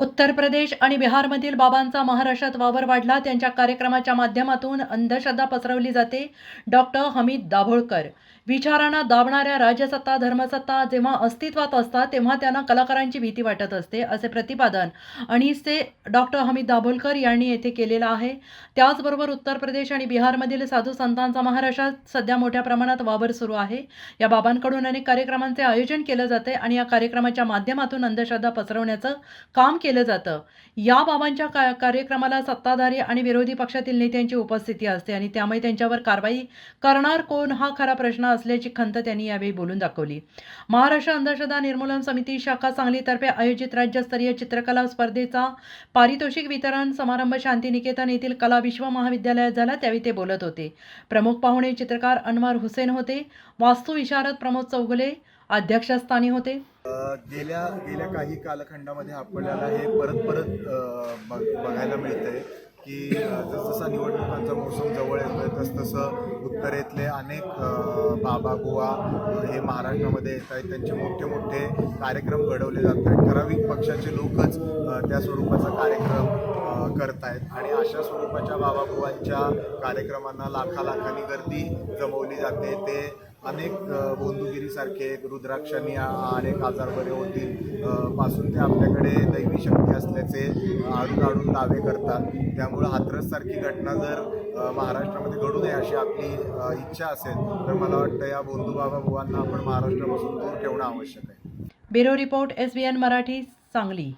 उत्तर प्रदेश आणि बिहारमधील बाबांचा महाराष्ट्रात वावर वाढला. त्यांच्या कार्यक्रमाच्या माध्यमातून अंधश्रद्धा पसरवली जाते. डॉक्टर हमीद दाभोळकर. विचारांना दाबणाऱ्या राजसत्ता धर्मसत्ता जेव्हा अस्तित्वात असतात तेव्हा त्यांना कलाकारांची भीती वाटत असते असे प्रतिपादन अनिसचे डॉक्टर हमीद दाभोलकर यांनी येथे केलेलं आहे. त्याचबरोबर उत्तर प्रदेश आणि बिहारमधील साधू संतांचा महाराष्ट्रात सध्या मोठ्या प्रमाणात वावर सुरू आहे. या बाबांकडून अनेक कार्यक्रमांचे आयोजन केलं जाते आणि या कार्यक्रमाच्या माध्यमातून अंधश्रद्धा पसरवण्याचं काम केलं जातं. या बाबांच्या का कार्यक्रमाला सत्ताधारी आणि विरोधी पक्षातील नेत्यांची उपस्थिती असते आणि त्यामुळे त्यांच्यावर कारवाई करणार कोण हा खरा प्रश्न असल्याची खंत त्यांनी यावेळी बोलून दाखवली. महाराष्ट्र अंधश्रद्धा निर्मूलन समिती शाखा सांगलीतर्फे आयोजित राज्यस्तरीय चित्रकला स्पर्धेचा पारितोषिक वितरण समारंभ शांतिनिकेतन येथील कला विश्व महाविद्यालयात झाला. त्यावेळी ते बोलत होते. प्रमुख पाहुणे चित्रकार अनवर हुसेन होते. वास्तुविशारद प्रमोद चौगुले अध्यक्षस्थानी होते? गेल्या गेल्या काही कालखंडामध्ये आपल्याला हे परत परत बघ- बघायला मिळतंय की जसजसा निवडणुकांचा मोसम जवळ येतोय तसतसं उत्तरेतले अनेक बाबा गोवा हे महाराष्ट्रामध्ये येत आहेत. त्यांचे मोठे मोठे कार्यक्रम घडवले जात आहेत. ठराविक पक्षाचे लोकच त्या स्वरूपाचा कार्यक्रम करत आहेत. आणि अशा स्वरूपाच्या बाबा गोवांच्या कार्यक्रमांना लाखा लाखांनी गर्दी जमवली जाते. ते अनेक बोंदुगिरीसारखे रुद्राक्षांनी अनेक आजार बरे होतील पासून ते आपल्याकडे दैवी शक्ती असल्याचे आडून आडून दावे करतात. त्यामुळं हाथरससारखी घटना जर महाराष्ट्रामध्ये घडू नये अशी आपली इच्छा असेल तर मला वाटतं या बोंधूबाबा बुवांना आपण महाराष्ट्रापासून दूर ठेवणं आवश्यक आहे. Bureau report S B N Marathi Sangli.